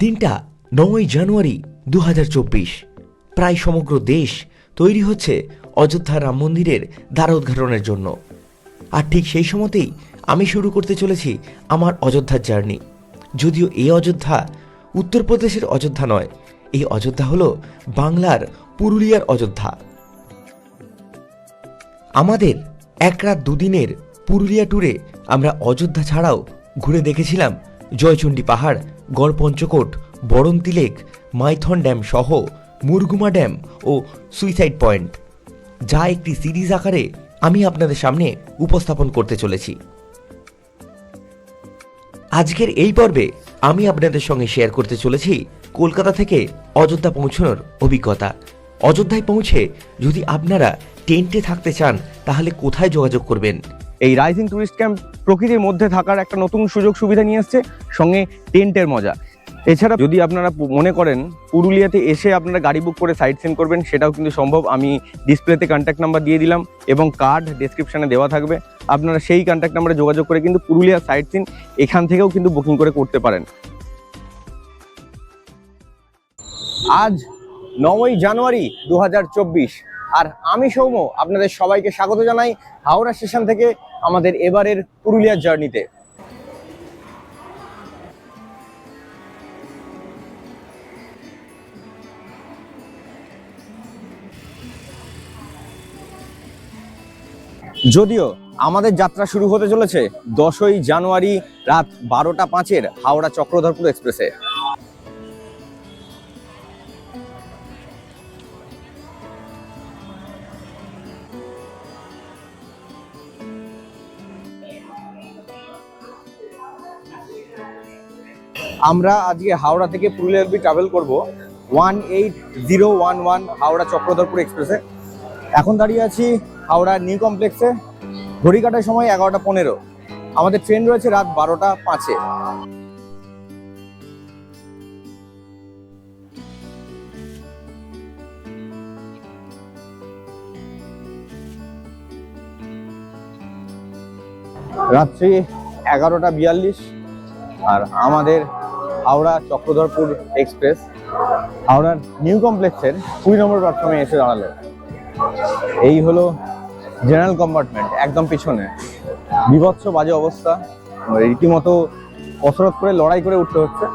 দিনটা নয়ই জানুয়ারি দু হাজার চব্বিশ। প্রায় সমগ্র দেশ তৈরি হচ্ছে অযোধ্যা রাম মন্দিরের দ্বার উদ্ঘাটনের জন্য। আর ঠিক সেই সময়তেই আমি শুরু করতে চলেছি আমার অযোধ্যার জার্নি। যদিও এই অযোধ্যা উত্তরপ্রদেশের অযোধ্যা নয়, এই অযোধ্যা হলো বাংলার পুরুলিয়ার অযোধ্যা। আমাদের এক রাত দুদিনের পুরুলিয়া ট্যুরে আমরা অযোধ্যা ছাড়াও ঘুরে দেখেছিলাম জয়চণ্ডী পাহাড় গড়পঞ্চকোট, বরন্তি লেক, মাইথন ড্যাম সহ মুরগুমা ড্যাম ও সুইসাইড পয়েন্ট। যা একটি সিরিজ আকারে আমি আপনাদের সামনে উপস্থাপন করতে চলেছি। আজকের এই পর্বে আমি আপনাদের সঙ্গে শেয়ার করতে চলেছি কলকাতা থেকে অযোধ্যা পৌঁছানোর অভিজ্ঞতা। অযোধ্যায় পৌঁছে যদি আপনারা টেন্টে থাকতে চান, তাহলে কোথায় যোগাযোগ করবেন? এই রাইজিং টুরিস্ট ক্যাম্প প্রকৃতির মধ্যে থাকার একটা নতুন সুযোগ সুবিধা নিয়ে এসছে, সঙ্গে টেন্টের মজা। এছাড়া যদি আপনারা মনে করেন পুরুলিয়াতে এসে আপনারা গাড়ি বুক করে সাইট সিন করবেন, সেটাও কিন্তু সম্ভব। আমি ডিসপ্লেতে কন্ট্যাক্ট নাম্বার দিয়ে দিলাম এবং কার্ড ডেসক্রিপশনে দেওয়া থাকবে। আপনারা সেই কন্ট্যাক্ট নাম্বারে যোগাযোগ করে কিন্তু পুরুলিয়া সাইট সিন এখান থেকেও কিন্তু বুকিং করে করতে পারেন। আজ নয়ই জানুয়ারি দু হাজার চব্বিশ। আর আমি সৌম্য, আপনাদের সবাইকে স্বাগত জানাই হাওড়া স্টেশন থেকে আমাদের এবারের পুরুলিয়ার জার্নিতে। যদিও আমাদের যাত্রা শুরু হতে চলেছে দশই জানুয়ারি রাত বারোটা পাঁচের হাওড়া চক্রধরপুর এক্সপ্রেসে। আমরা আজকে হাওড়া থেকে পুরুলিয়া অব্দি ট্রাভেল করব one eight zero one one Howrah Chakradharpur এক্সপ্রেসে এখন দাঁড়িয়ে আছি হাওড়া নিউ কমপ্লেক্সে ঘড়ি কাটার সময় এগারোটা পনেরো। আমাদের ট্রেন রয়েছে রাত বারোটা পাঁচে। রাত্রি এগারোটা বিয়াল্লিশ। আর আমাদের হাওড়া চক্রধরপুর এক্সপ্রেস, হাওড়ার নিউ কমপ্লেক্সের কুড়ি নম্বর প্ল্যাটফর্মে এসে দাঁড়াল। এই হলো জেনারেল কম্পার্টমেন্ট একদম পিছনে। বিভৎস বাজে অবস্থা। রীতিমতো কসরত করে, লড়াই করে উঠতে হচ্ছে।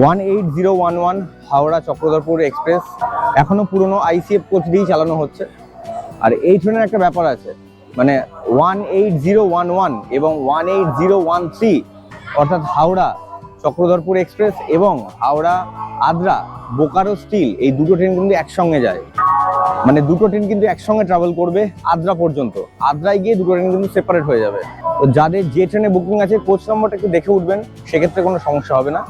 One eight zero one one Howrah Chakradharpur express, এখনও পুরনো আইসিএফ কোচ দিয়েই চালানো হচ্ছে। আর এই ট্রেনের একটা ব্যাপার আছে মানে one eight zero one one এবং one eight zero one three অর্থাৎ হাওড়া চক্রধরপুর এক্সপ্রেস এবং হাওড়া আদ্রা বোকারো স্টিল, এই দুটো ট্রেন কিন্তু একসঙ্গে যায়। মানে দুটো ট্রেন কিন্তু একসঙ্গে ট্রাভেল করবে আদ্রা পর্যন্ত। আদ্রায় গিয়ে দুটো ট্রেন কিন্তু সেপারেট হয়ে যাবে। তো যাদের যে ট্রেনে বুকিং আছে কোচ নম্বরটা একটু দেখে উঠবেন, সেক্ষেত্রে কোনো সমস্যা হবে না।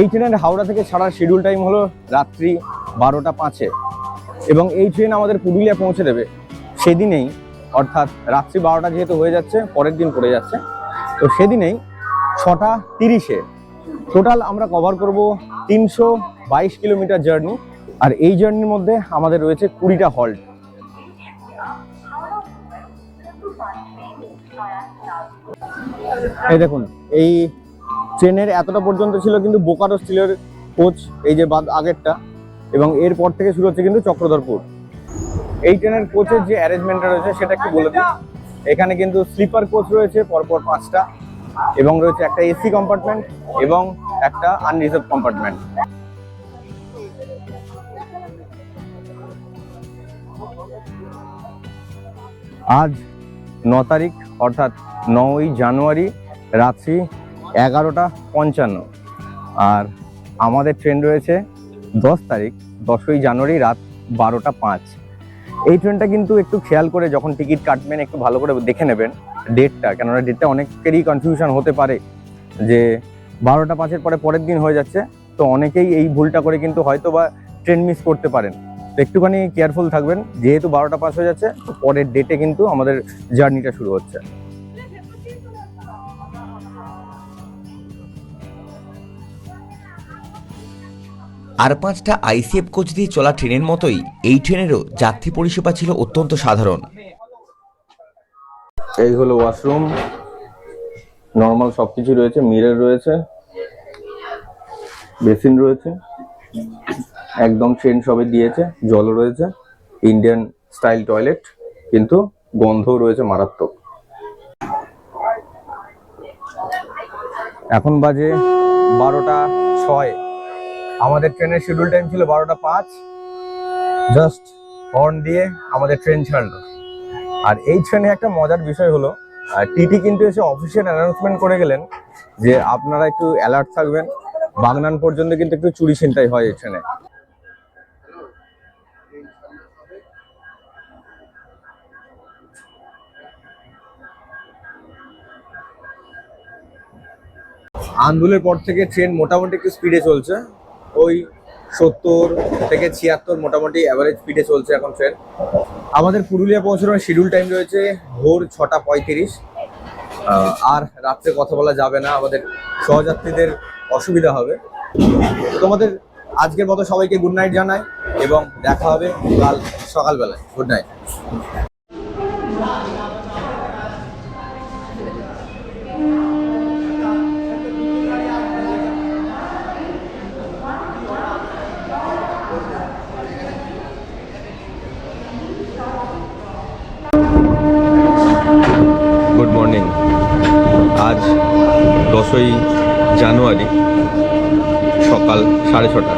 এই ট্রেনের হাওড়া থেকে ছাড়ার শিডিউল টাইম হলো রাত্রি বারোটা পাঁচে। এবং এই ট্রেন আমাদের পুরুলিয়া পৌঁছে দেবে। সেদিনেই, অর্থাৎ রাত্রি বারোটা যেহেতু হয়ে যাচ্ছে, পরের দিন পড়ে যাচ্ছে। তো সেদিনেই ছটা তিরিশে টোটাল আমরা কভার করব তিনশো বাইশ কিলোমিটার জার্নি আর এই জার্নির মধ্যে আমাদের রয়েছে কুড়িটা হল্ট এই দেখুন, এই ট্রেনের এতটা পর্যন্ত ছিল কিন্তু বোকারো স্টিলের কোচ, এই যে বাদ আগেরটা, এবং এরপর থেকে শুরু হচ্ছে কিন্তু চক্রধরপুর। এই ট্রেনের কোচের যে অ্যারেঞ্জমেন্টটা রয়েছে, সেটা একটু বলে দিই। এখানে কিন্তু স্লিপার কোচ রয়েছে, পরপর পাঁচটা, এবং রয়েছে একটা এসি কম্পার্টমেন্ট এবং একটা আনরিজার্ভ কম্পার্টমেন্ট আজ ন তারিখ, অর্থাৎ নয়ই জানুয়ারি, রাত্রি এগারোটা পঞ্চান্ন। আর আমাদের ট্রেন রয়েছে দশ তারিখ, দশই জানুয়ারি রাত বারোটা পাঁচ। এই ট্রেনটা কিন্তু একটু খেয়াল করে যখন টিকিট কাটবেন, একটু ভালো করে দেখে নেবেন ডেটটা কেননা ডেটটা অনেকেরই কনফিউশন হতে পারে যে বারোটা পাঁচের পরে পরের দিন হয়ে যাচ্ছে। তো অনেকেই এই ভুলটা করে কিন্তু হয়তো বা ট্রেন মিস করতে পারেন। তো একটুখানি কেয়ারফুল থাকবেন। যেহেতু বারোটা পাস হয়ে যাচ্ছে, তো পরের ডেটে কিন্তু আমাদের জার্নিটা শুরু হচ্ছে। আর পাঁচটা আইসিএফ কোচ দিয়ে চলা ট্রেনের মতোই এই ট্রেনেরও যাত্রী পরিষেবা ছিল অত্যন্ত সাধারণ। এই হলো ওয়াশরুম। নর্মাল সব কিছু রয়েছে, মিরর রয়েছে, বেসিন রয়েছে, একদম ট্রেন সবে দিয়েছে, জল রয়েছে, ইন্ডিয়ান স্টাইল টয়লেট, কিন্তু গন্ধও রয়েছে মারাত্মক। এখন বাজে বারোটা ছয়। আমাদের ট্রেনের শিডিউল টাইম ছিল বারোটা পাঁচ। জাস্ট হর্ন দিয়ে আমাদের ট্রেন ছাড়লো। আর এই ট্রেনে একটা মজার বিষয় হলো টিটি কিন্তু এসে অফিসিয়াল অ্যানাউন্সমেন্ট করে গেলেন যে আপনারা একটু অ্যালার্ট থাকবেন। বাগনান পর্যন্ত কিন্তু একটু চুরি ছিনতাই হয় এই ট্রেনে আন্দুলের পর থেকে ট্রেন মোটামুটি একটু স্পিডে চলছে। ওই সত্তর থেকে ছিয়াত্তর মোটামুটি অ্যাভারেজ স্পিডে চলছে এখন ট্রেন আমাদের পুরুলিয়া পৌঁছানোর শিডিউল টাইম রয়েছে ভোর ছটা পঁয়ত্রিশ। আর রাত্রে কথা বলা যাবে না, আমাদের সহযাত্রীদের অসুবিধা হবে। তোমাদের আজকের মতো সবাইকে গুড নাইট জানাই এবং দেখা হবে কাল সকালবেলায়। গুড নাইট গুড মর্নিং আজ দশই জানুয়ারি, সকাল সাড়ে ছটা।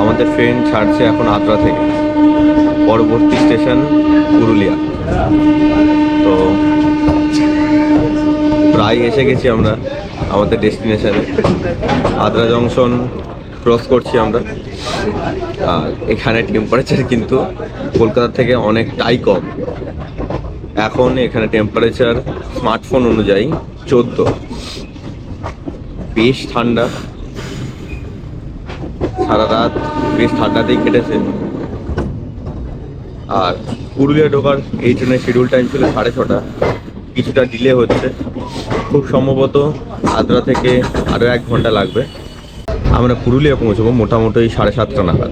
আমাদের ট্রেন ছাড়ছে এখন আদ্রা থেকে। পরবর্তী স্টেশন পুরুলিয়া। তো প্রায় এসে গেছি আমরা আমাদের ডেস্টিনেশনে। আদ্রা জংশন ক্রস করছি আমরা। আর এখানে টেম্পারেচার কিন্তু কলকাতা থেকে অনেকটাই কম। এখন এখানে টেম্পারেচার স্মার্টফোন অনুযায়ী চোদ্দ। বেশ ঠান্ডা। সারা রাত বেশ ঠান্ডাতেই কেটেছে। আর পুরুলিয়া ঢোকার এই ট্রেনের শিডিউল টাইম ছিল সাড়ে ছটা। কিছুটা ডিলে হচ্ছে। খুব সম্ভবত আদ্রা থেকে আরও এক ঘণ্টা লাগবে। আমরা পুরুলিয়া পৌঁছবো মোটামুটি সাড়ে সাতটা নাগাদ।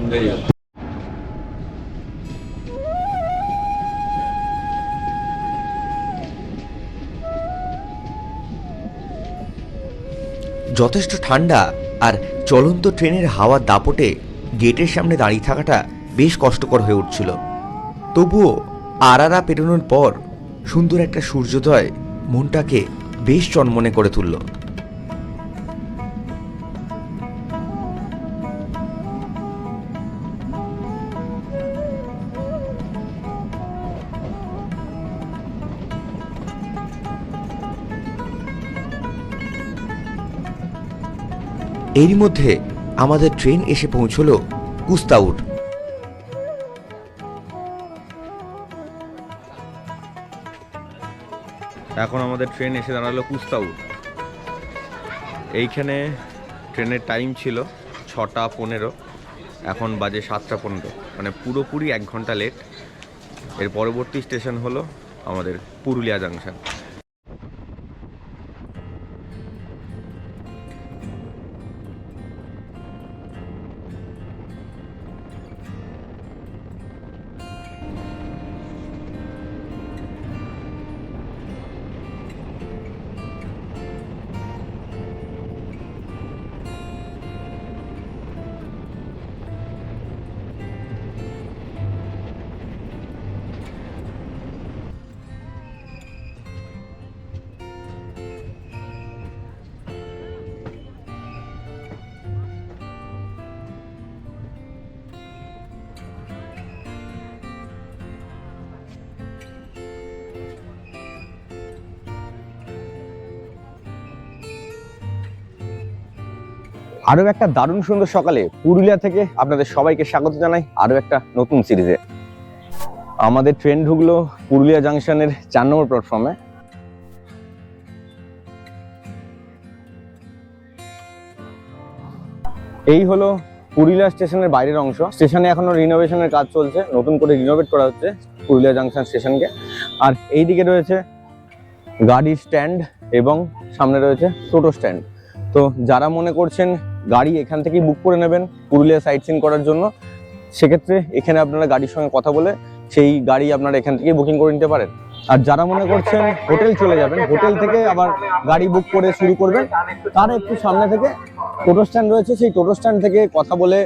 যথেষ্ট ঠান্ডা আর চলন্ত ট্রেনের হাওয়ার দাপটে গেটের সামনে দাঁড়িয়ে থাকাটা বেশ কষ্টকর হয়ে উঠছিল। তবুও আরারা পেরোনোর পর সুন্দর একটা সূর্যোদয় মনটাকে বেশ চনমনে করে তুলল। এরই মধ্যে আমাদের ট্রেন এসে পৌঁছলো কুস্তাউর এখন আমাদের ট্রেন এসে দাঁড়াল কুস্তাউর এইখানে ট্রেনের টাইম ছিল ছটা পনেরো, এখন বাজে সাতটা পনেরো। মানে পুরোপুরি এক ঘণ্টা লেট। এর পরবর্তী স্টেশন হলো আমাদের পুরুলিয়া জাংশন। আরও একটা দারুণ সুন্দর সকালে পুরুলিয়া থেকে আপনাদের সবাইকে স্বাগত জানাই আরও একটা নতুন সিরিজে। আমাদের ট্রেন ঢুকলো পুরুলিয়া জাংশনের চার নম্বর প্ল্যাটফর্মে এই হলো পুরুলিয়া স্টেশনের বাইরের অংশ। স্টেশনে এখনও রিনোভেশনের কাজ চলছে, নতুন করে রিনোভেট করা হচ্ছে পুরুলিয়া জাংশন স্টেশনকে। আর এই দিকে রয়েছে গাড়ি স্ট্যান্ড এবং সামনে রয়েছে টোটো স্ট্যান্ড তো যারা মনে করছেন গাড়ি এখান থেকেই বুক করে নেবেন পুরুলিয়া সাইট সিন করার জন্য। সেক্ষেত্রে এখানে আপনারা গাড়ির সঙ্গে কথা বলে সেই গাড়ি আপনারা এখান থেকেই বুকিং করে নিতে পারেন। আর যারা মনে করছেন হোটেল চলে যাবেন হোটেল থেকে আবার গাড়ি বুক করে শুরু করবেন, তার একটু সামনে থেকে টোটো স্ট্যান্ড রয়েছে, সেই টোটো স্ট্যান্ড থেকে কথা বলে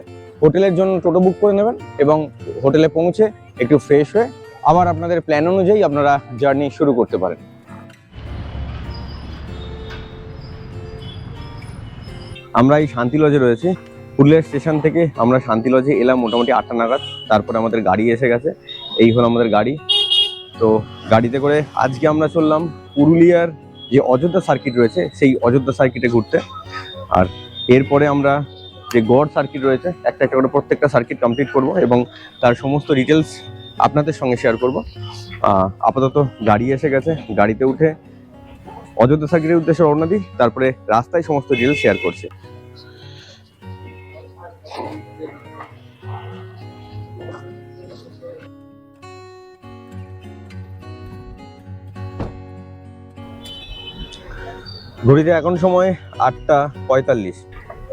হোটেলের জন্য টোটো বুক করে নেবেন এবং হোটেলে পৌঁছে একটু ফ্রেশ হয়ে আবার আপনাদের প্ল্যান অনুযায়ী আপনারা জার্নি শুরু করতে পারেন। আমরা এই শান্তি লজে রয়েছি। পুরুলিয়া স্টেশন থেকে আমরা শান্তি লজে এলাম মোটামুটি আটটা নাগাদ। তারপরে আমাদের গাড়ি এসে গেছে। এই হলো আমাদের গাড়ি। তো গাড়িতে করে আজকে আমরা চললাম পুরুলিয়ার যে অযোধ্যা সার্কিট রয়েছে, সেই অযোধ্যা সার্কিটে ঘুরতে। আর এরপরে আমরা যে গড় সার্কিট রয়েছে, একটা একটা করে প্রত্যেকটা সার্কিট কমপ্লিট করব এবং তার সমস্ত ডিটেলস আপনাদের সঙ্গে শেয়ার করব। আপাতত গাড়ি এসে গেছে। গাড়িতে উঠে অযোধ্যা সার্কিটের উদ্দেশ্যে রওনা দিই, তারপরে রাস্তায় সমস্ত ডিটেলস শেয়ার করছে। ঘড়িতে এখন সময় আটটা পঁয়তাল্লিশ।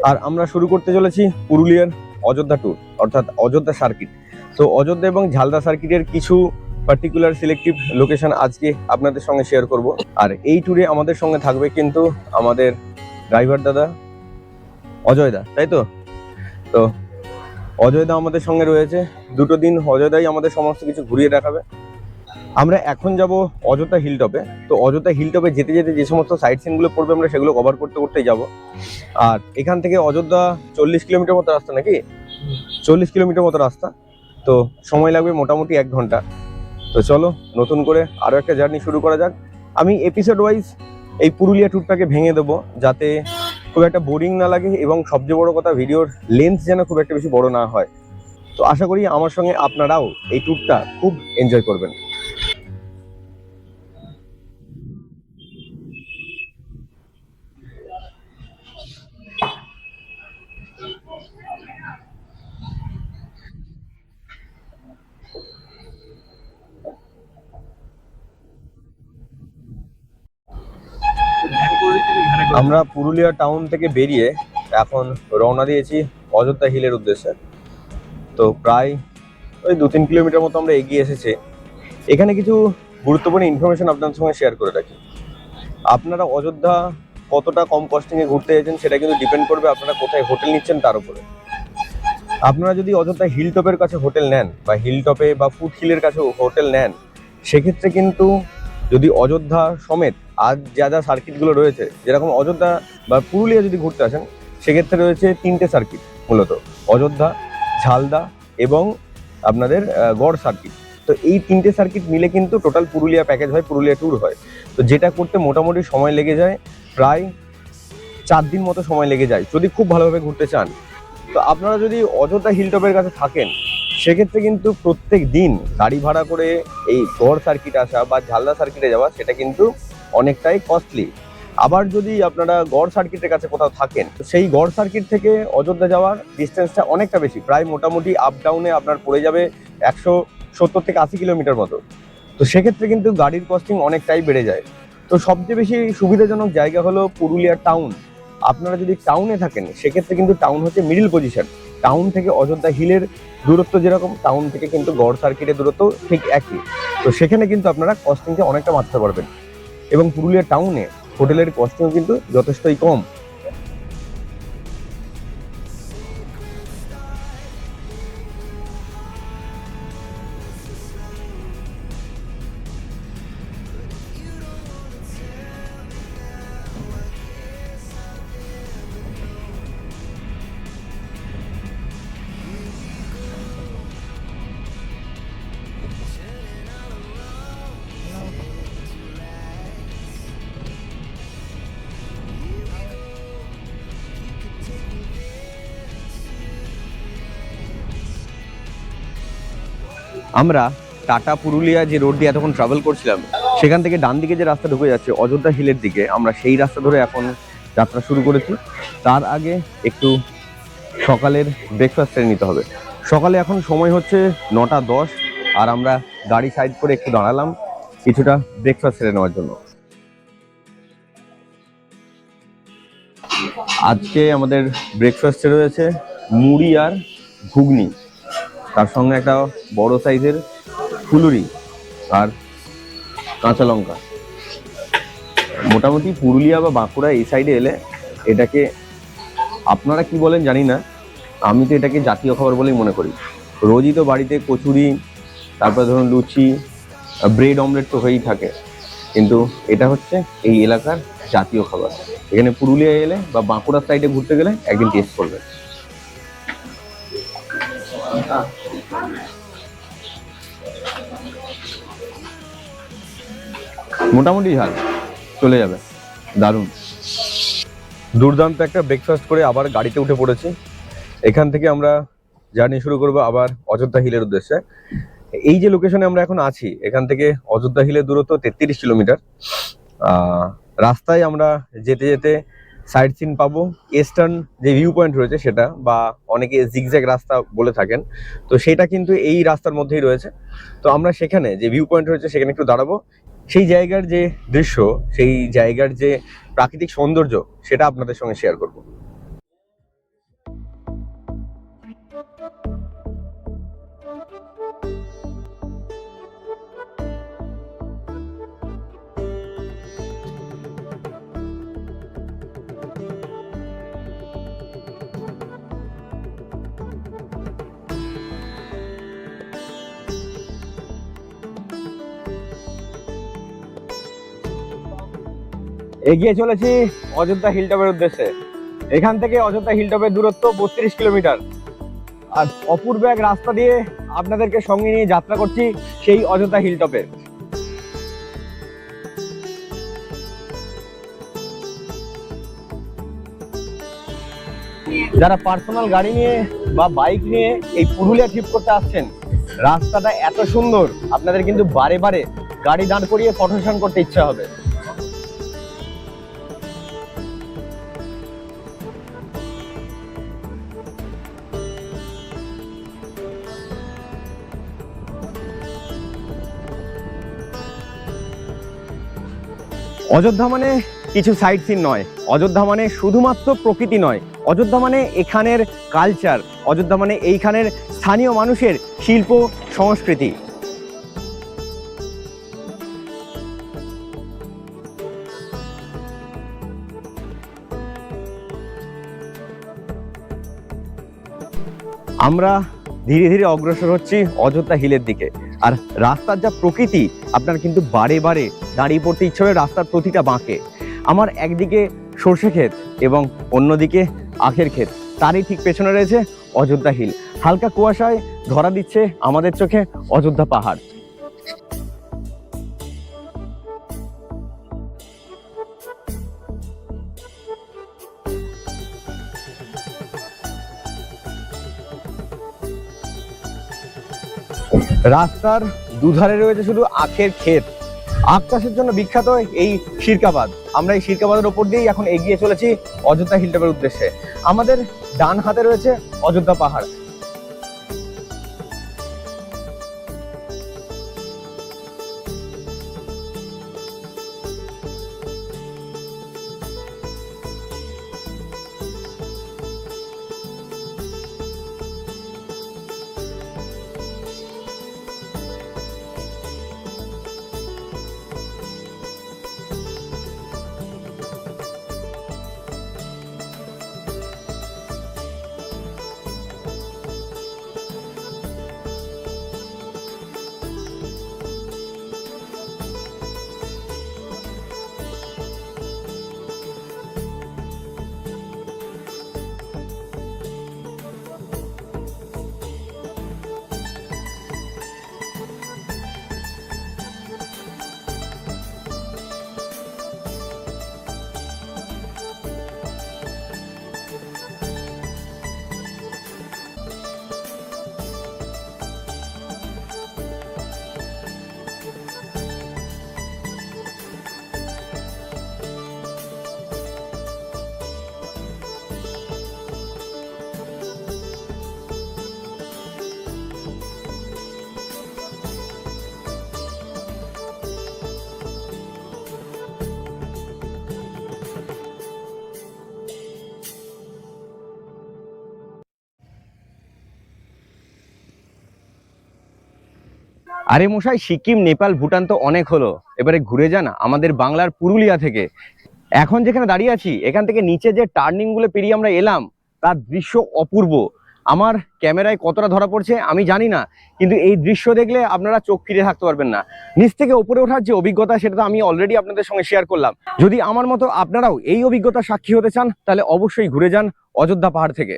আর আমরা শুরু করতে চলেছি পুরুলিয়ার অযোধ্যা ট্যুর অর্থাৎ অযোধ্যা সার্কিট তো অযোধ্যা এবং ঝালদা সার্কিটের কিছু পার্টিকুলার সিলেক্টিভ লোকেশন আজকে আপনাদের সঙ্গে শেয়ার করব। আর এই ট্যুরে আমাদের সঙ্গে থাকবে কিন্তু আমাদের ড্রাইভার দাদা অজয় দা, তাই তো? তো অজয় দা আমাদের সঙ্গে রয়েছে। দুটো দিন অজয় দাই আমাদের সমস্ত কিছু ঘুরিয়ে দেখাবে। আমরা এখন যাব অযোধ্যা হিলটপে তো অযোধ্যা হিলটপে যেতে যেতে যে সমস্ত সাইট সিনগুলো পড়বে আমরা সেগুলো কভার করতে করতেই যাব। আর এখান থেকে অযোধ্যা চল্লিশ কিলোমিটার মতো রাস্তা নাকি? চল্লিশ কিলোমিটার মতো রাস্তা। তো সময় লাগবে মোটামুটি এক ঘণ্টা। তো চলো, নতুন করে আরও একটা জার্নি শুরু করা যাক। আমি এপিসোড ওয়াইজ এই পুরুলিয়া ট্যুরটাকে ভেঙে দেবো, যাতে খুব একটা বোরিং না লাগে এবং সবচেয়ে বড় কথা ভিডিওর লেন্থ যেন খুব একটা বেশি বড় না হয়। তো আশা করি আমার সঙ্গে আপনারাও এই ট্যুরটা খুব এনজয় করবেন। আমরা পুরুলিয়া টাউন থেকে বেরিয়ে এখন রওনা দিয়েছি অযোধ্যা হিলের উদ্দেশ্যে। তো প্রায় ওই দু তিন কিলোমিটার মতো আমরা এগিয়ে এসেছি। এখানে কিছু গুরুত্বপূর্ণ ইনফরমেশন আপনাদের সঙ্গে শেয়ার করে রাখি। আপনারা অযোধ্যা কতটা কম কস্টিংয়ে ঘুরতে যাচ্ছেন সেটা কিন্তু ডিপেন্ড করবে আপনারা কোথায় হোটেল নিচ্ছেন তার উপরে। আপনারা যদি অযোধ্যা হিল টপের কাছে হোটেল নেন বা হিল টপে বা ফুট হিলের কাছে হোটেল নেন, সেক্ষেত্রে কিন্তু যদি অযোধ্যা সমেত আর যা যা সার্কিটগুলো রয়েছে, যেরকম অযোধ্যা বা পুরুলিয়া যদি ঘুরতে আসেন, সেক্ষেত্রে রয়েছে তিনটে সার্কিট মূলত। অযোধ্যা, ঝালদা এবং আপনাদের গড় সার্কিট তো এই তিনটে সার্কিট মিলে কিন্তু টোটাল পুরুলিয়া প্যাকেজ হয়, পুরুলিয়া ট্যুর হয়। তো যেটা করতে মোটামুটি সময় লেগে যায়, প্রায় চার দিন মতো সময় লেগে যায়, যদি খুব ভালোভাবে ঘুরতে চান। তো আপনারা যদি অযোধ্যা হিলটপের কাছে থাকেন সেক্ষেত্রে কিন্তু প্রত্যেক দিন গাড়ি ভাড়া করে এই গড় সার্কিট আসা বা ঝালদা সার্কিটে যাওয়া, সেটা কিন্তু অনেকটাই কস্টলি আবার যদি আপনারা গড় সার্কিটের কাছে কোথাও থাকেন, তো সেই গড় সার্কিট থেকে অযোধ্যা যাওয়ার ডিস্টেন্সটা অনেকটা বেশি। প্রায় মোটামুটি আপ ডাউনে আপনার পড়ে যাবে একশো সত্তর থেকে আশি কিলোমিটার মতো। তো সেক্ষেত্রে কিন্তু গাড়ির কস্টিং অনেকটাই বেড়ে যায়। তো সবচেয়ে বেশি সুবিধাজনক জায়গা হলো পুরুলিয়ার টাউন আপনারা যদি টাউনে থাকেন, সেক্ষেত্রে কিন্তু টাউন হচ্ছে মিডিল পজিশন টাউন থেকে অযোধ্যা হিলের দূরত্ব যেরকম টাউন থেকে কিন্তু গড় সার্কিটের দূরত্ব ঠিক একই। তো সেখানে কিন্তু আপনারা কস্টিংটা অনেকটা মারতে পারবেন। এবং পুরুলিয়া টাউনে হোটেলের কস্টিং কিন্তু যথেষ্টই কম। আমরা টাটা পুরুলিয়া যে রোড দিয়ে এতক্ষণ ট্রাভেল করছিলাম, সেখান থেকে ডান দিকে যে রাস্তা ঢুকে যাচ্ছে, অযোধ্যা হিলের দিকে, আমরা সেই রাস্তা ধরে এখন যাত্রা শুরু করেছি। তার আগে একটু সকালের ব্রেকফাস্ট সেরে নিতে হবে। সকালে এখন সময় হচ্ছে নটা দশ, আর আমরা গাড়ি সাইড করে একটু দাঁড়ালাম কিছুটা ব্রেকফাস্ট সেরে নেওয়ার জন্য। আজকে আমাদের ব্রেকফাস্টে রয়েছে মুড়ি আর ঘুগনি। তার সঙ্গে একটা বড় সাইজের ফুলুরি আর কাঁচা লঙ্কা। মোটামুটি পুরুলিয়া বা বাঁকুড়া এই সাইডে এলে এটাকে আপনারা কি বলেন জানি না, আমি তো এটাকে জাতীয় খাবার বলেই মনে করি। রোজই তো বাড়িতে কচুরি, তারপরে ধরুন লুচি, ব্রেড অমলেট তো হয়েই থাকে। কিন্তু এটা হচ্ছে এই এলাকার জাতীয় খাবার। এখানে পুরুলিয়া এলে বা বাঁকুড়ার সাইডে ঘুরতে গেলে একদিন টেস্ট করবে মোটামুটি ঝাল। চলে যাবে। দারুণ। দুর্দান্ত একটা ব্রেকফাস্ট করে আবার গাড়িতে উঠে পড়েছি। এখান থেকে আমরা জার্নি শুরু করব আবার অযোধ্যা হিলের উদ্দেশ্যে। এই যে লোকেশনে আমরা এখন আছি, এখান থেকে অযোধ্যা হিলের দূরত্ব তেত্রিশ কিলোমিটার। রাস্তায় আমরা যেতে যেতে সাইড সিন পাবো। ইস্টার্ন যে ভিউ পয়েন্ট রয়েছে সেটা, বা অনেকে জিগজ্যাগ রাস্তা বলে থাকেন, তো সেটা কিন্তু এই রাস্তার মধ্যেই রয়েছে। তো আমরা সেখানে যে ভিউ পয়েন্ট রয়েছে সেখানে একটু দাঁড়াবো। সেই জায়গার যে দৃশ্য, সেই জায়গার যে প্রাকৃতিক সৌন্দর্য, সেটা আপনাদের সঙ্গে শেয়ার করব। এগিয়ে চলেছি অযোধ্যা হিলটপের উদ্দেশ্যে। এখান থেকে অযোধ্যা হিলটপের দূরত্ব বত্রিশ কিলোমিটার। আর অপূর্ব এক রাস্তা দিয়ে আপনাদেরকে সঙ্গে নিয়ে যাত্রা করছি সেই অযোধ্যা হিলটপে যারা পার্সোনাল গাড়ি নিয়ে বা বাইক নিয়ে এই পুরুলিয়া ট্রিপ করতে আসছেন, রাস্তাটা এত সুন্দর, আপনাদের কিন্তু বারে বারে গাড়ি দাঁড় করিয়ে ফটো সেশন করতে ইচ্ছা হবে। অযোধ্যা মানে কিছু সাইট সিন নয়। অযোধ্যা মানে শুধুমাত্র প্রকৃতি নয়। অযোধ্যা মানে এখানের কালচার অযোধ্যা মানে এইখানের স্থানীয় মানুষের শিল্প, সংস্কৃতি। আমরা ধীরে ধীরে অগ্রসর হচ্ছি অযোধ্যা হিলের দিকে। আর রাস্তার যা প্রকৃতি, আপনার কিন্তু বারে বারে দাঁড়িয়ে পড়তে ইচ্ছে হবে রাস্তার প্রতিটা বাঁকে। আমার একদিকে সর্ষে ক্ষেত এবং অন্যদিকে আখের ক্ষেত। তারই ঠিক পেছনে রয়েছে অযোধ্যা হিল। হালকা কুয়াশায় ধরা দিচ্ছে আমাদের চোখে অযোধ্যা পাহাড়। রাস্তার দুধারে রয়েছে শুধু আখের ক্ষেত। আখ চাষের জন্য বিখ্যাত এই শিরকাবাদ। আমরা এই শিরকাবাদের ওপর দিয়েই এখন এগিয়ে চলেছি অযোধ্যা হিলটপের উদ্দেশ্যে। আমাদের ডান হাতে রয়েছে অযোধ্যা পাহাড়। আরে মশাই, সিকিম, নেপাল, ভুটান তো অনেক হলো। এবারে ঘুরে যান আমাদের বাংলার পুরুলিয়া থেকে। এখন যেখানে দাঁড়িয়ে আছি, এখান থেকে নিচে যে টার্নিংগুলো পেরিয়ে আমরা এলাম, তার দৃশ্য অপূর্ব। আমার ক্যামেরায় কতটা ধরা পড়ছে আমি জানি না, কিন্তু এই দৃশ্য দেখলে আপনারা চোখ ফিরে থাকতে পারবেন না। নিচ থেকে উপরে ওঠার যে অভিজ্ঞতা, সেটা তো আমি অলরেডি আপনাদের সঙ্গে শেয়ার করলাম। যদি আমার মতো আপনারাও এই অভিজ্ঞতা সাক্ষী হতে চান, তাহলে অবশ্যই ঘুরে যান অযোধ্যা পাহাড় থেকে।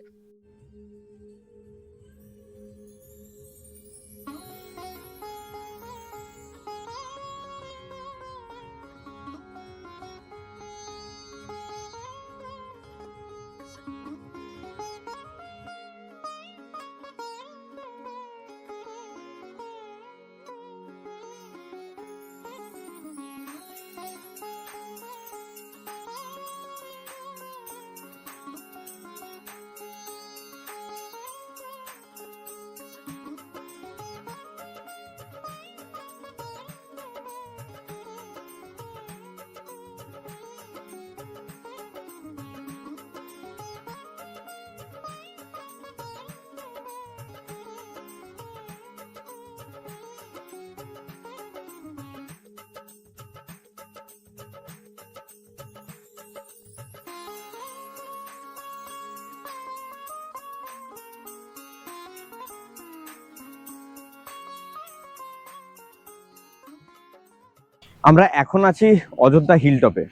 আমরা এখন আছি অযোধ্যা হিল টপে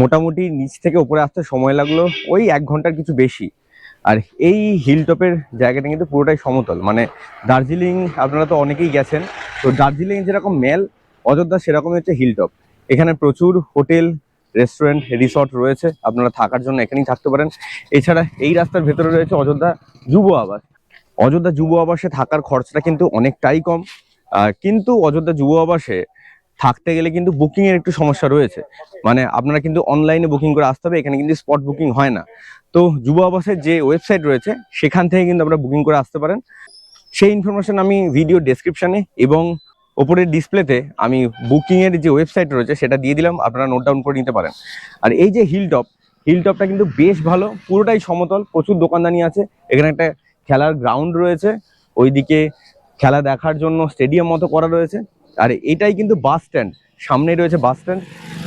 মোটামুটি নিচ থেকে উপরে আসতে সময় লাগল, ওই এক ঘণ্টার কিছু বেশি। আর এই হিল টপের জায়গাটা কিন্তু পুরোটাই সমতল। মানে দার্জিলিং, আপনারা তো অনেকেই গেছেন, তো দার্জিলিং যেরকম মেল, অযোধ্যা সেরকমই হচ্ছে হিল টপ এখানে প্রচুর হোটেল রেস্টুরেন্ট রিসর্ট রয়েছে, আপনারা থাকার জন্য এখানেই থাকতে পারেন। এছাড়া এই রাস্তার ভেতরে রয়েছে অযোধ্যা যুব আবাস। অযোধ্যা যুব আবাসে থাকার খরচটা কিন্তু অনেকটাই কম। কিন্তু অযোধ্যা যুব আবাসে থাকতে গেলে কিন্তু বুকিং এর একটু সমস্যা রয়েছে। মানে আপনারা কিন্তু অনলাইনে বুকিং করে আসতে হবে, এখানে কিন্তু স্পট বুকিং হয় না। তো যুব আবাসের যে ওয়েবসাইট রয়েছে, সেখান থেকে কিন্তু আপনারা বুকিং করে আসতে পারেন। সেই ইনফরমেশন আমি ভিডিও ডেসক্রিপশনে এবং ওপরের ডিসপ্লেতে আমি বুকিং এর যে ওয়েবসাইট রয়েছে, সেটা দিয়ে দিলাম, আপনারা নোট ডাউন করে নিতে পারেন। আর এই যে হিল টপ হিল টপটা কিন্তু বেশ ভালো, পুরোটাই সমতল, প্রচুর দোকানদানি আছে। এখানে একটা খেলার গ্রাউন্ড রয়েছে, ওইদিকে খেলা দেখার জন্য স্টেডিয়াম মতো করা রয়েছে। আর এটাই কিন্তু বাস স্ট্যান্ড। সামনেই রয়েছে বাস স্ট্যান্ড।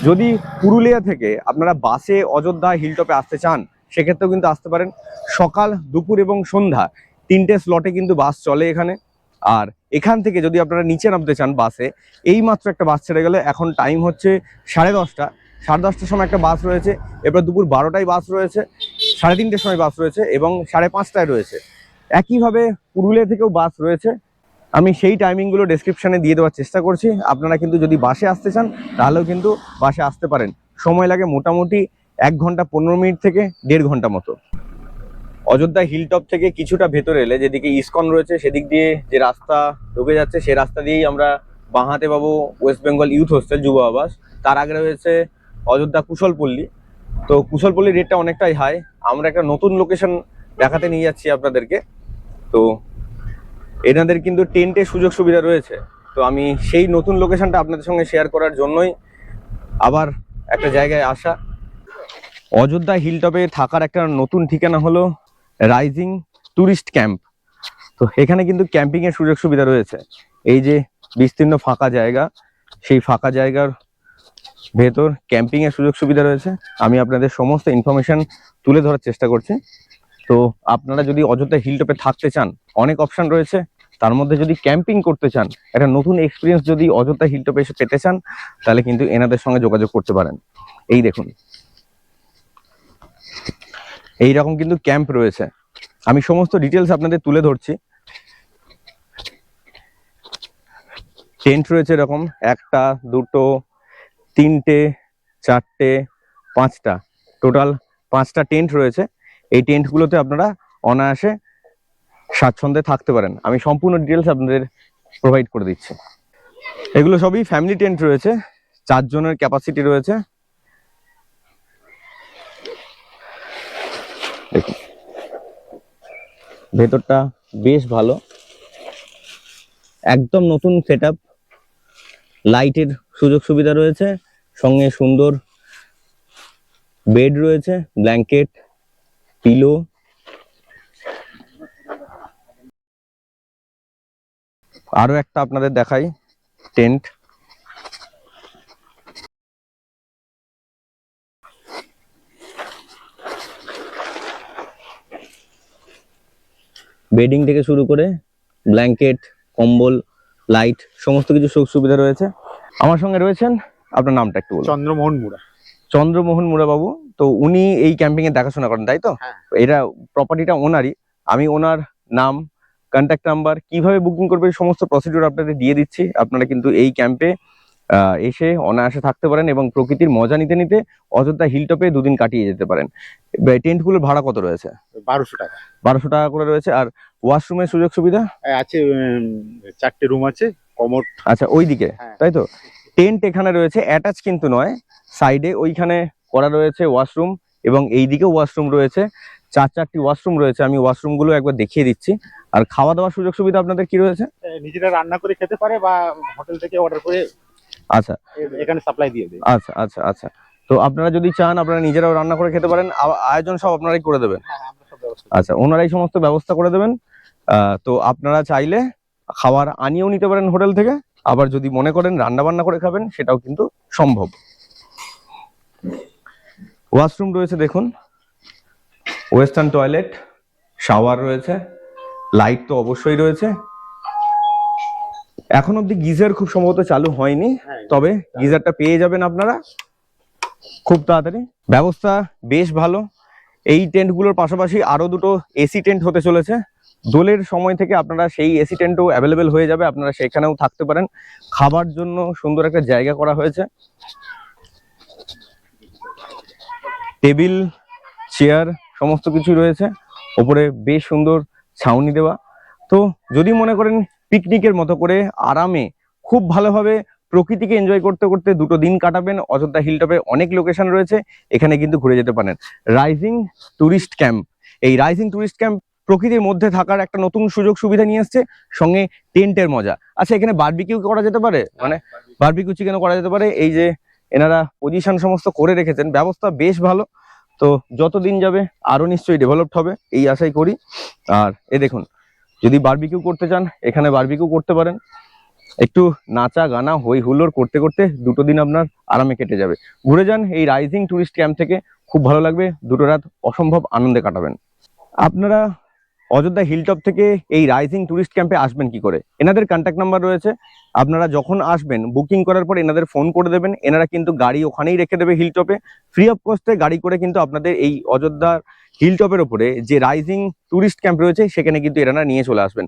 যদি পুরুলিয়া থেকে আপনারা বাসে অযোধ্যা হিলটপে আসতে চান, সেক্ষেত্রেও কিন্তু আসতে পারেন। সকাল, দুপুর এবং সন্ধ্যা তিনটে স্লটে কিন্তু বাস চলে এখানে। আর এখান থেকে যদি আপনারা নিচে নামতে চান বাসে এই মাত্র একটা বাস ছেড়ে গেলে এখন টাইম হচ্ছে সাড়ে দশটা। সাড়ে দশটার সময় একটা বাস রয়েছে এবার দুপুর বারোটায় বাস রয়েছে, সাড়ে তিনটের সময় বাস রয়েছে এবং সাড়ে পাঁচটায় রয়েছে। একইভাবে পুরুলিয়া থেকেও বাস রয়েছে। আমি সেই টাইমিংগুলো ডেসক্রিপশনে দিয়ে দেওয়ার চেষ্টা করছি। আপনারা কিন্তু যদি বাসে আসতে চান, তাহলেও কিন্তু বাসে আসতে পারেন। সময় লাগে মোটামুটি এক ঘণ্টা পনেরো মিনিট থেকে দেড় ঘণ্টা মতো। অযোধ্যা হিলটপ থেকে কিছুটা ভেতরে এলে, যেদিকে ইসকন রয়েছে, সেদিক দিয়ে যে রাস্তা ঢুকে যাচ্ছে সেই রাস্তা দিয়েই আমরা বাঁহাতে পাবো ওয়েস্ট বেঙ্গল ইউথ হোস্টেল যুব আবাস। তার আগে রয়েছে অযোধ্যা কুশলপল্লী। তো কুশলপল্লীর রেটটা অনেকটাই হাই আমরা একটা নতুন লোকেশন দেখাতে নিয়ে যাচ্ছি আপনাদেরকে। তো এনাদের কিন্তু টেন্টের সুযোগ সুবিধা রয়েছে। তো আমি সেই নতুন লোকেশনটা আপনাদের সঙ্গে শেয়ার করার জন্যই আবার একটা জায়গায় আসা। অযোধ্যা হিলটপে থাকার একটা নতুন ঠিকানা হলো রাইজিং টুরিস্ট ক্যাম্প তো এখানে কিন্তু ক্যাম্পিং এর সুযোগ সুবিধা রয়েছে। এই যে বিস্তীর্ণ ফাঁকা জায়গা, সেই ফাঁকা জায়গার ভেতর ক্যাম্পিং এর সুযোগ সুবিধা রয়েছে। আমি আপনাদের সমস্ত ইনফরমেশন তুলে ধরার চেষ্টা করছি। তো আপনারা যদি অযোধ্যা হিলটপে থাকতে চান, অনেক অপশান রয়েছে। তার মধ্যে যদি ক্যাম্পিং করতে চান, একটা নতুন এক্সপিরিয়েন্স যদি অযোধ্যা হিলটপে এসে পেতে চান, তাহলে কিন্তু এনাদের সঙ্গে যোগাযোগ করতে পারেন। এই দেখুন। এই রকম কিন্তু ক্যাম্প রয়েছে। আমি সমস্ত ডিটেলস আপনাদের তুলে ধরছি। টেন্ট রয়েছে এরকম, একটা, দুটো, তিনটে, চারটে, পাঁচটা। টোটাল পাঁচটা টেন্ট রয়েছে। এই টেন্টগুলোতে আপনারা অনায়াসে স্বাচ্ছন্দ্যে থাকতে পারেন। আমি সম্পূর্ণ ডিটেলস আপনাদের প্রোভাইড করে দিচ্ছি। এগুলো সবই ফ্যামিলি টেন্ট রয়েছে। চারজনের ক্যাপাসিটি রয়েছে। ভেতরটা বেশ ভালো। একদম নতুন সেট লাইটের সুযোগ সুবিধা রয়েছে। সঙ্গে সুন্দর বেড রয়েছে ব্ল্যাঙ্কেট পিলো আরও একটা আপনাদের দেখাই টেন্ট। বেডিং থেকে শুরু করে ব্ল্যাঙ্কেট কম্বল লাইট সমস্ত কিছু সুখ সুবিধা রয়েছে। আমার সঙ্গে রয়েছেন আপনার নামটা একটু বলুন। চন্দ্রমোহন মুড়া। চন্দ্রমোহন মুড়া বাবু তো উনি এই ক্যাম্পিং এর দেখাশোনা করেন তাই তো? হ্যাঁ। এটা প্রপার্টিটা ওনারই আমি ওনার নাম কন্ট্যাক্ট নাম্বার কীভাবে বুকিং করবে সমস্ত প্রসিডিউর আপনাদের দিয়ে দিচ্ছি। আপনারা কিন্তু এই ক্যাম্পে এসে অনায়াসে থাকতে পারেন এবং প্রকৃতির মজা নিতে নিতে অযোধ্যা হিলটপে দুদিন কাটিয়ে যেতে পারেন। টেন্টগুলোর ভাড়া কত রয়েছে? বারোশো টাকা। বারোশো টাকা করে রয়েছে। আর ওয়াশরুমের সুযোগ সুবিধা? আছে চারটে রুম আছে কমোড আচ্ছা ওইদিকে হ্যাঁ। তাই তো? টেন্ট এখানে রয়েছে অ্যাটাচ কিন্তু নয়। সাইডে ওইখানে করা রয়েছে ওয়াশরুম এবং এইদিকে ওয়াশরুম রয়েছে। চার চারটি ওয়াশরুম রয়েছে আমি ওয়াশরুমগুলো একবার দেখিয়ে দিচ্ছি। আর খাওয়া দাওয়ার সুযোগ সুবিধা আপনাদের কি রয়েছে? নিজেরা রান্না করে খেতে পারে বা হোটেল থেকে অর্ডার করে আচ্ছা। এখানে সাপ্লাই দিয়ে দেয়। আচ্ছা আচ্ছা আচ্ছা। তো আপনারা যদি চান আপনারা নিজেরাও রান্না করে খেতে পারেন। আয়োজন সব আপনারাই করে দেবেন। হ্যাঁ আচ্ছা ওনারাই সমস্ত ব্যবস্থা করে দেবেন। তো আপনারা চাইলে খাবার আনিয়েও নিতে পারেন হোটেল থেকে। আবার যদি মনে করেন রান্না বান্না করে খাবেন সেটাও কিন্তু সম্ভব। ওয়াশরুম রয়েছে দেখুন। ওয়েস্টার্ন টয়লেট শাওয়ার রয়েছে লাইট তো অবশ্যই রয়েছে। এখন অবধি গিজার খুব সম্ভবত চালু হয়নি হ্যাঁ তবে গিজারটা পেয়ে যাবেন আপনারা। খুব তাড়াতাড়ি। ব্যবস্থা বেশ ভালো। এই টেন্টগুলোর পাশাপাশি আরও দুটো এসি টেন্ট হতে চলেছে। দোলের সময় থেকে আপনারা সেই এসি টেন্টও অ্যাভেলেবেল হয়ে যাবে আপনারা সেখানেও থাকতে পারেন। খাবার জন্য সুন্দর একটা জায়গা করা হয়েছে। টেবিল চেয়ার সমস্ত কিছু রয়েছে। ওপরে বেশ সুন্দর ছাউনি দেওয়া। তো যদি মনে করেন পিকনিকের মতো করে আরামে খুব ভালোভাবে প্রকৃতিকে এনজয় করতে করতে দুটো দিন কাটাবেন, অযোধ্যা হিলটপে অনেক লোকেশন রয়েছে, এখানে কিন্তু ঘুরে যেতে পারেন। রাইজিং টুরিস্ট ক্যাম্প এই রাইজিং টুরিস্ট ক্যাম্প প্রকৃতির মধ্যে থাকার একটা নতুন সুযোগ সুবিধা নিয়ে আসছে সঙ্গে টেন্টের মজা। আচ্ছা এখানে বারবিকিউ করা যেতে পারে? মানে বারবিকিউ চিকেনও করা যেতে পারে। এই যে এনারা পজিশন সমস্ত করে রেখেছেন, ব্যবস্থা বেশ ভালো। তো যত দিন যাবে আরও নিশ্চয়ই ডেভেলপড হবে, এই আশাই করি। আর এ দেখুন, যদি বারবিকিউ করতে চান, এখানে বারবিকিউ করতে পারেন। একটু নাচা গানা হই হুল্লোড় করতে করতে দুটো দিন আপনার আরামে কেটে যাবে। ঘুরে যান এই রাইজিং ট্যুরিস্ট ক্যাম্প থেকে, খুব ভালো লাগবে। দুটো রাত অসম্ভব আনন্দে কাটাবেন। আপনারা অযোধ্যা হিলটপ থেকে এই রাইজিং টুরিস্ট ক্যাম্পে আসবেন কি করে? এনাদের কন্ট্যাক্ট নাম্বার রয়েছে। আপনারা যখন আসবেন বুকিং করার পর এনাদের ফোন করে দেবেন। এনারা কিন্তু গাড়ি ওখানেই রেখে দেবে হিলটপে ফ্রি অফ কস্টে গাড়ি করে কিন্তু আপনাদের এই অযোধ্যার হিলটপের ওপরে যে রাইজিং টুরিস্ট ক্যাম্প রয়েছে, সেখানে কিন্তু এনারা নিয়ে চলে আসবেন।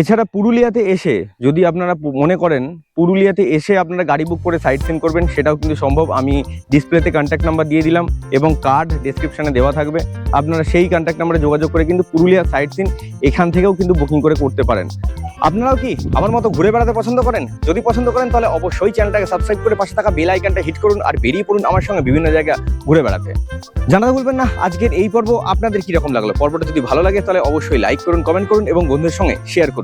এছাড়া পুরুলিয়াতে এসে, যদি আপনারা মনে করেন, পুরুলিয়াতে এসে আপনারা গাড়ি বুক করে সাইট সিন করবেন, সেটাও কিন্তু সম্ভব। আমি ডিসপ্লেতে কন্ট্যাক্ট নাম্বার দিয়ে দিলাম এবং কার্ড ডেসক্রিপশনে দেওয়া থাকবে। আপনারা সেই কন্ট্যাক্ট নাম্বারে যোগাযোগ করে কিন্তু পুরুলিয়া সাইট সিন এখান থেকেও কিন্তু বুকিং করে করতে পারেন। আপনারাও কি আমার মতো ঘুরে বেড়াতে পছন্দ করেন? যদি পছন্দ করেন, তাহলে অবশ্যই চ্যানেলটাকে সাবস্ক্রাইব করে পাশে থাকা বেল আইকনটা হিট করুন আর বেরিয়ে পড়ুন আমার সঙ্গে বিভিন্ন জায়গা ঘুরে বেড়াতে। জানাতে ভুলবেন না, আজকের এই পর্ব আপনাদের কীরকম লাগল? পর্বটা যদি ভালো লাগে, তাহলে অবশ্যই লাইক করুন কমেন্ট করুন এবং বন্ধুদের সঙ্গে শেয়ার করুন।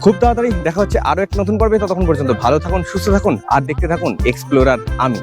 খুব তাড়াতাড়ি দেখা হচ্ছে আরও একটা নতুন পর্বে। ততক্ষণ পর্যন্ত ভালো থাকুন, সুস্থ থাকুন, আর দেখতে থাকুন এক্সপ্লোরার আমি।